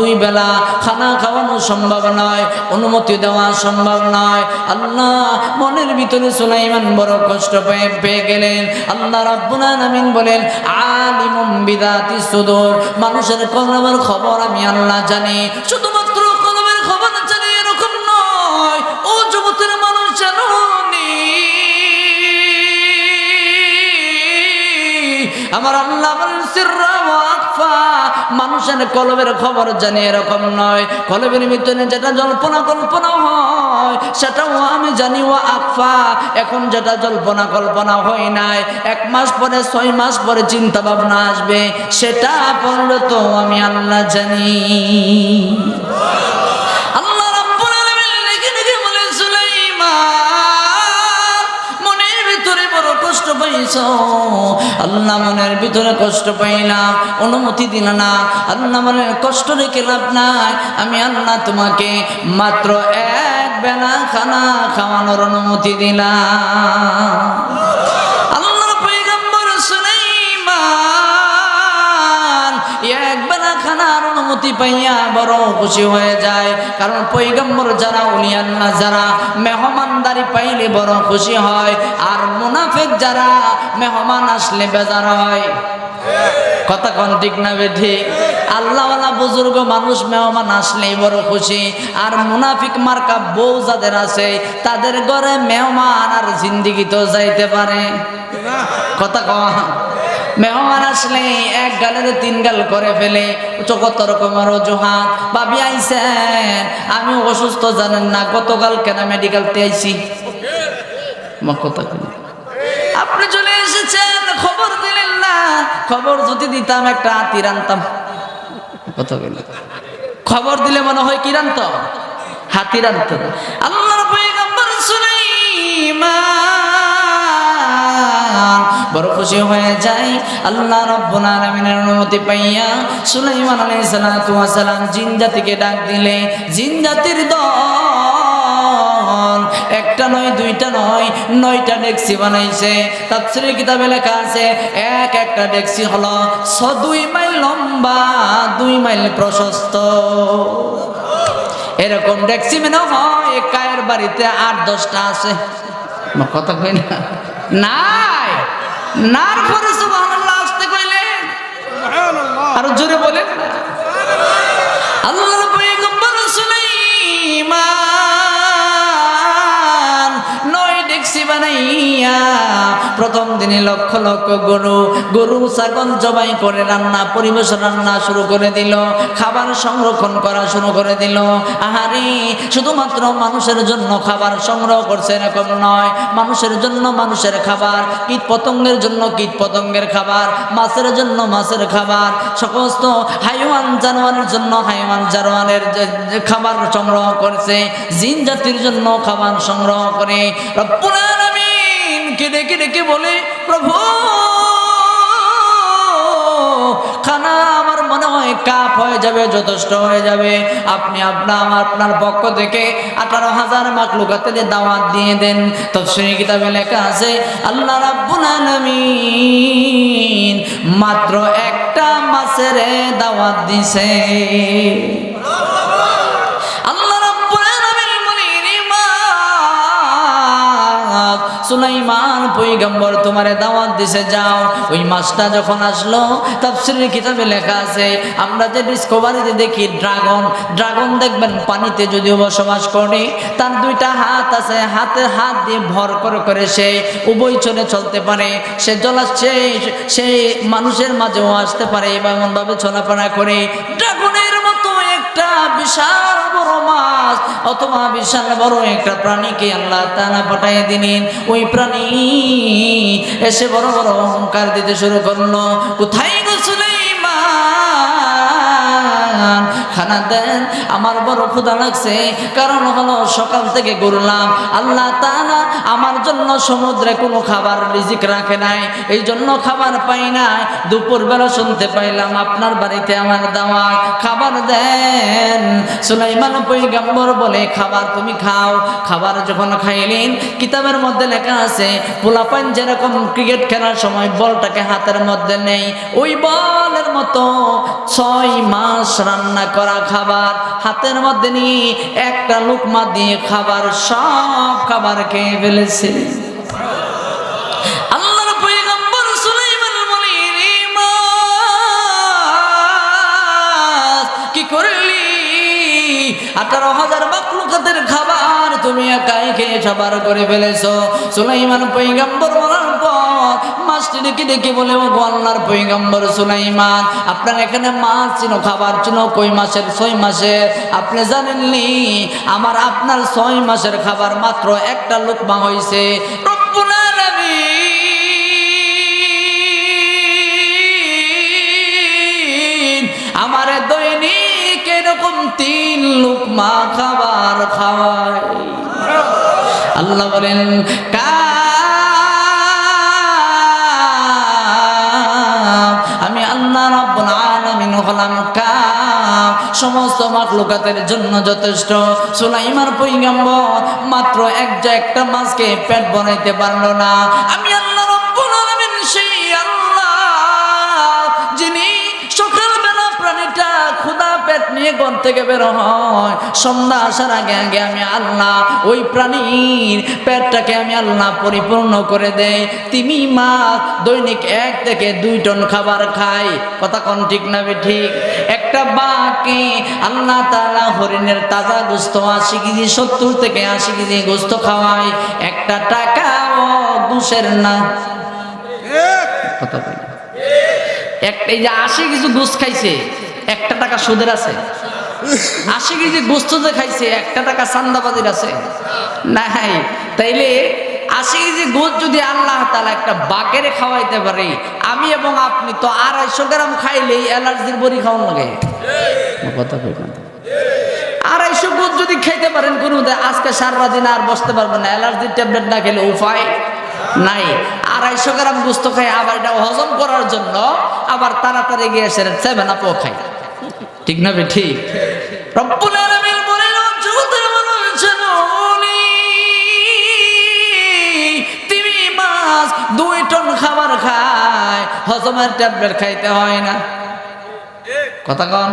দুই বেলা খানা খাওয়ানো সম্ভব নয়, অনুমতি দেওয়া সম্ভব নয়। আল্লাহ মনের ভিতরে সুলাইমান বড় কষ্ট পেয়ে পেয়ে গেলেন। আল্লাহ রাব্বুল আলামিন বলেন, আলিমুম বিদাতি সুদূর। মানুষের কলমের খবর আমি আল্লাহ জানি, শুধুমাত্র কলমের খবর জানি এরকম নয়, ও জগতের মানুষ জানো আমার আল্লাহ বলেন সিররা আখফা মানুষের কলবের খবর জানি এরকম নয়। কলবের ভিতরে যেটা জল্পনা কল্পনা হয়, সেটাও আমি জানি ও আকফা। এখন যেটা জল্পনা কল্পনা হয় নাই, এক মাস পরে, ছয় মাস পরে চিন্তা ভাবনা আসবে, সেটা পড়লে তো আমি আল্লাহ জানি। আল্লাহ আল্লাহ মনের ভিতরে কষ্ট পাইলাম, অনুমতি দিল না। আল্লাহ মনের কষ্ট রেখে লাভ নাই। আমি আল্লাহ তোমাকে মাত্র এক বেলা খানা খাওয়ানোর অনুমতি দিলাম। অনুমতি পাইয়া বড় খুশি হয়ে যায়। কারণ পৈগম্বর যারা, উলিয়ান্না যারা, মেহমানদারি পাইলে বড় খুশি হয়। আর মুনাফেক যারা, মেহমান আসলে বেজার হয়। কথা কোন ঠিক না বেঠি আল্লাহওয়ালা বুজুর্গ মানুষ মেহমান আসলেই বড় খুশি। আর মুনাফিক মার্কা বউ যাদের আছে, তাদের ঘরে মেহমান আর জিন্দিগি তো যাইতে পারে। কথা কওয়া মেহমান আসলে এক গালের তিন গাল করে ফেলে। কত রকমের অজুহাত ভাবি আইসেন, আমি অসুস্থ, জানেন না, গতকাল কেন মেডিকেলতে আইছি? আপনি চলে এসেছেন, খবর দিলেন না। খবর যদি দিতাম, একটা হাতির আনতাম। খবর দিলে মনে হয় কি রান্ত? হাতির আনত। আল্লাহর পয়গম্বর সুলাইমান। বড় খুশি হয়ে যায় আল্লাহ রব্বুল অনুমতি পাইয়া সুলাইমান সালাম জিন জাতিকে ডাক দিলে, জিন জাতির দল, একটা নয়, দুইটা নয়, নয়টা ডেক্সি বানাইছে। কিতাবে লেখা আছে, এক একটা ডেক্সি হলো দুই মাইল লম্বা, দুই মাইল প্রশস্ত। এরকম ডেক্সি মেনে হয়, কায়ের বাড়িতে আট, দশটা আছে। কথা কই না। নার পরে সুবহানাল্লাহ আসতে কইলে? আর জোরে বলেন। না আল্লাহর পয়গম্বর সুলাইমান নয় ডেক্সি প্রথম দিনে লক্ষ লক্ষ গরু গরু ছাগল জবাই করে রান্না পরিবেশন রান্না শুরু করে দিল, খাবার সংরক্ষণ করা শুরু করে দিল। আহারে, শুধুমাত্র মানুষের জন্য খাবার সংগ্রহ করছে এরকম নয়। মানুষের জন্য মানুষের খাবার কীট পতঙ্গের জন্য কীট পতঙ্গের খাবার, মাছের জন্য মাছের খাবার, সমস্ত হাইওয়ান জানোয়ারের জন্য হাইওয়ান জানোয়ারের খাবার সংগ্রহ করেছে, জিন জাতির জন্য খাবার সংগ্রহ করে। রব্বুল আলামিন কে ডেকে ডেকে বলে, প্রভু, খানা আমার মনে হয় কাপ হয়ে যাবে, যথেষ্ট হয়ে যাবে। আপনি আপনার আপনার পক্ষ থেকে আঠারো হাজার মাকলুকাতে দাওয়াত দিয়ে দেন। তফসিরি কিতাবে লেখা আছে, আল্লাহ রাব্বুল মাত্র একটা মাসের দাওয়াত দিছে। সুলাইমান, পয়গম্বর তোমারে দাওয়াত দিছে, যাও। ওই মাছটা যখন আসলো, তাফসীরের কিতাবে লেখা আছে, আমরা যে ডিসকভারিতে দেখি ড্রাগন ড্রাগন দেখবেন পানিতে যদিও বসবাস করে, তার দুইটা হাত আছে, হাতে হাত দিয়ে ভর করে করে সে উভয় চলে চলতে পারে, সে জলাচ্ছে সে মানুষের মাঝেও আসতে পারে এবং এমনভাবে চলাফেরা করে। ড্রাগনের বিশাল বড় মাছ, অথবা বিশাল বড় একটা প্রাণীকে আল্লাহ তানা পাঠাই দিলেন। ওই প্রাণী এসে বড় বড় অহংকার দিতে শুরু করল। কোথায় খানা দেন, আমার বড় ক্ষুধা লাগছে। কারণ হলো সকাল থেকে ঘুরলাম, আল্লাহ তাআলা আমার জন্য সমুদ্রে কোনো খাবার রিজিক রাখে নাই। এই জন্য খাবার পাই নাই। দুপুর বেলা শুনতে পাইলাম, আপনার বাড়িতে আমার দাওয়া খাবার দেন। সুলাইমান পৈগম্বর বলে, খাবার তুমি খাও। খাবার যখন খাইলেন, কিতাবের মধ্যে লেখা আছে, পোলাপান যেরকম ক্রিকেট খেলার সময় বলটাকে হাতের মধ্যে নেই, ওই বলের মতো ছয় মাস রান্না করা করা খাবার হাতের মধ্যে নিয়ে একটা লুকমা দিয়ে খাবার সব খাবার খেয়ে ফেলেছে। আল্লাহর পয়গম্বর সুলাইমান বলেন "এ মাছ, কি করলি? আঠারো হাজার মাকলুকাতের খাবার তুমি একাই খেয়ে সবার করে ফেলেছো। সুলাইমান পৈগম্বর বলার পর মাছটি দেখে বলে ও আল্লাহর পৈগম্বর সুলাইমান, আপনার এখানে মাছ ছিল, খাবার ছিল, কই মাসের ছয় মাসের আপনি জানেননি, আমার আপনার ছয় মাসের খাবার মাত্র একটা লোকমা হয়েছে আমারে দৈনিক এরকম তিন লুকমা খাবার খাওয়ায় আল্লাহ বলেন কাম সমস্ত মাখলুকাতের জন্য যথেষ্ট। সুলাইমার পৈগাম্ব মাত্র এক একটা মাছকে পেট বানাইতে পারল না। আমি ঘর থেকে বের হয়। সন্ধ্যা আসার আগে আগে আমি আল্লাহ ওই প্রাণীর পেটটাকে আমি আল্লাহ পরিপূর্ণ করে দেই। তিমি মাছ দৈনিক এক থেকে দুই টন খাবার খাই কথা কোন ঠিক না বে ঠিক? একটা বাকি আল্লাহ তাআলা হরিণের তাজা গোস্ত আশি কেজি সত্তর থেকে আশি কেজি গোস্ত খাওয়ায়। একটা টাকাও ঘুষের না। কথা বলি একটা এই যে আশি কিছু গোস খাইছে একটা টাকা সুদের আছে? আশি কেজি গোস্ত যে খাইছে, একটা টাকা চান্দাবাজির আছে? নাই। তাইলে আশি কেজি গোস যদি আল্লাহ তালা একটা বাকেরে খাওয়াইতে পারে, আমি এবং আপনি তো আড়াইশো গ্রাম খাইলেই অ্যালার্জির বড়ি খাওয়ান লাগে। কথা আড়াইশো গোস যদি খাইতে পারেন কোনো আজকে সারা দিন আর বসতে পারবেন না, অ্যালার্জির ট্যাবলেট না খেলে উপায় নাই। আড়াইশো গ্রাম গুস্ত খাই আবার এটা হজম করার জন্য আবার তাড়াতাড়ি গিয়ে সেটা সেভেন আপও খাই ঠিক না বে, ঠিক? মাছ, দুই টন খাবার খায়। হজমের ট্যাবলেট খাইতে হয় না। কথা কন।